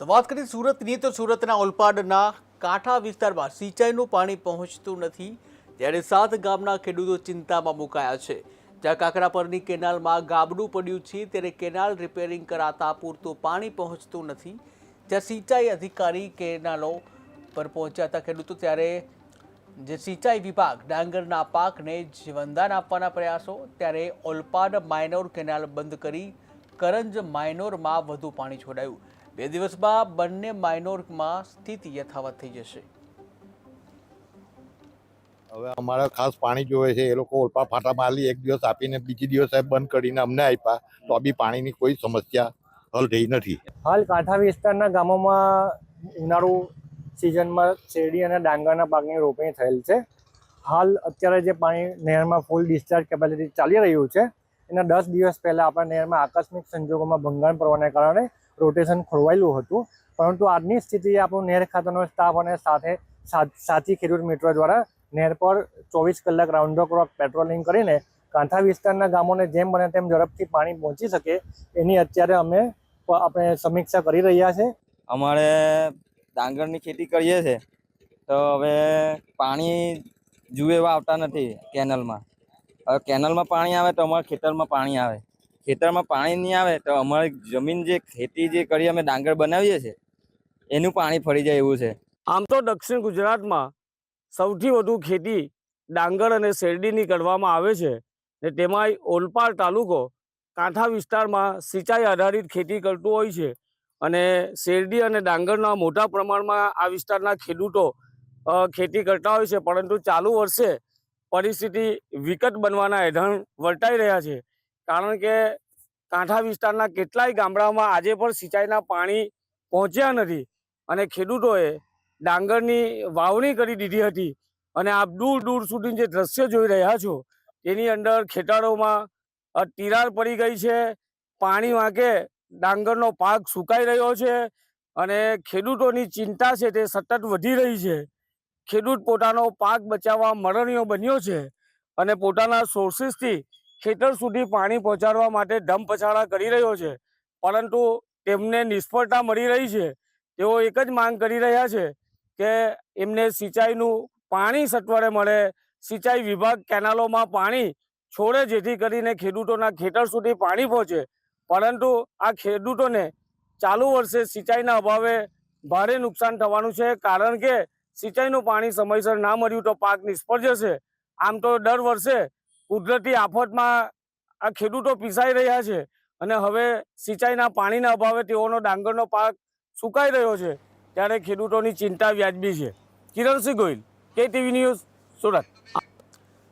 તો વાત કરીએ સુરતની, તો સુરતના ઓલપાડના કાંઠા વિસ્તારમાં સિંચાઈનું પાણી પહોંચતું નથી. ત્યારે સાત ગામના ખેડૂતો ચિંતામાં મુકાયા છે. જ્યાં કાકરાપરની કેનાલમાં ગાબડું પડ્યું છે, ત્યારે કેનાલ રિપેરિંગ કરાતા પૂરતું પાણી પહોંચતું નથી. જ્યાં સિંચાઈ અધિકારી કેનાલો પર પહોંચ્યા હતા ખેડૂતો, ત્યારે જે સિંચાઈ વિભાગ ડાંગરના પાકને જીવનદાન આપવાના પ્રયાસો, ત્યારે ઓલપાડ માઇનોર કેનાલ બંધ કરી કરંજ માઇનોરમાં વધુ પાણી છોડાયું. બે દિવસમાં બંને માઇનોરમાં સ્થિતિ યથાવત થઈ જશે. હવે અમારે ખાસ પાણી જોવે છે એ લોકો ઓલપા ફાટા મારી એક દિવસ આપીને બીજી દિવસ બંધ કરીને અમને આપ્યા તો બી પાણીની કોઈ સમસ્યા હલ થઈ નથી. હાલ કાંઠા વિસ્તારના ગામોમાં ઉનાળુ સિઝનમાં શેરડી અને ડાંગરના પાકની રોપણી થયેલ છે. હાલ અત્યારે જે પાણી નહેરમાં ફૂલ ડિસ્ચાર્જ કેપેસિટી ચાલી રહ્યું છે એના દસ દિવસ પહેલાં આપણા નહેરમાં આકસ્મિક સંજોગોમાં ભંગાણ પડવાને કારણે રોટેશન ખોરવાયેલું હતું. પરંતુ આજની સ્થિતિએ આપણું નહેર ખાતાનો સ્ટાફ અને સાથે સા- સાથી ખેડૂત મિત્રો દ્વારા નહેર પર ચોવીસ કલાક રાઉન્ડ ધ ક્લોક પેટ્રોલિંગ કરીને કાંઠા વિસ્તારના ગામોને જેમ બને તેમ ઝડપથી પાણી પહોંચી શકે એની અત્યારે અમે આપણે સમીક્ષા કરી રહ્યા છે. અમારે ડાંગરની ખેતી કરીએ છે. તો હવે પાણી જુએ એવા આવતા નથી કેનલમાં. હવે કેનલમાં પાણી આવે તો અમારા ખેતરમાં પાણી આવે. ખેતરમાં પાણી નહીં આવે તો અમારી જમીન જે ખેતી જે કરી અમે ડાંગર બનાવીએ છીએ, એનું પાણી ફરી જાય એવું છે. આમ તો દક્ષિણ ગુજરાતમાં સૌથી વધુ ખેતી ડાંગર અને શેરડીની કરવામાં આવે છે ને તેમાંય ઓલપાડ તાલુકો કાંઠા વિસ્તારમાં સિંચાઈ આધારિત ખેતી કરતું હોય છે અને શેરડી અને ડાંગરના મોટા પ્રમાણમાં આ વિસ્તારના ખેડૂતો ખેતી કરતા હોય છે, પરંતુ ચાલુ વર્ષે પરિસ્થિતિ વિકટ બનવાના એઢાણ વર્તાઈ રહ્યા છે. કારણ કે કાંઠા વિસ્તારના કેટલાય ગામડાઓમાં આજે પણ સિંચાઈના પાણી પહોંચ્યા નથી અને ખેડૂતોએ ડાંગરની વાવણી કરી દીધી હતી. અને આપ દૂર દૂર સુધી જે દ્રશ્ય જોઈ રહ્યા છો એની અંદર ખેતરોમાં તિરાડ પડી ગઈ છે, પાણી વાંકે ડાંગરનો પાક સુકાઈ રહ્યો છે અને ખેડૂતોની ચિંતા છે તે સતત વધી રહી છે. ખેડૂત પોતાનો પાક બચાવવા મરણીયો બન્યો છે અને પોતાના સોર્સિસથી ખેતર સુધી પાણી પહોંચાડવા માટે ડમ પછાડા કરી રહ્યો છે. પરંતુ તેમને નિષ્ફળતા મળી રહી છે. તેઓ એક જ માંગ કરી રહ્યા છે કે એમને સિંચાઈનું પાણી સત્વરે મળે. સિંચાઈ વિભાગ કેનાલોમાં પાણી છોડે જેથી કરીને ખેડૂતોના ખેતર સુધી પાણી પહોંચે. પરંતુ આ ખેડૂતોને ચાલુ વર્ષે સિંચાઈના અભાવે ભારે નુકસાન થવાનું છે. કારણ કે સિંચાઈનું પાણી સમયસર ના મળ્યું તો પાક નિષ્ફળ જશે. આમ તો દર વર્ષે કુદરતી આફતમાં આ ખેડૂતો પીસાઈ રહ્યા છે અને હવે સિંચાઈના પાણીના અભાવે તેઓનો ડાંગરનો પાક સુકાઈ રહ્યો છે. ત્યારે ખેડૂતોની ચિંતા વ્યાજબી છે. કિરણસિંહ ગોહિલ કે ટીવી ન્યૂઝ સુરત.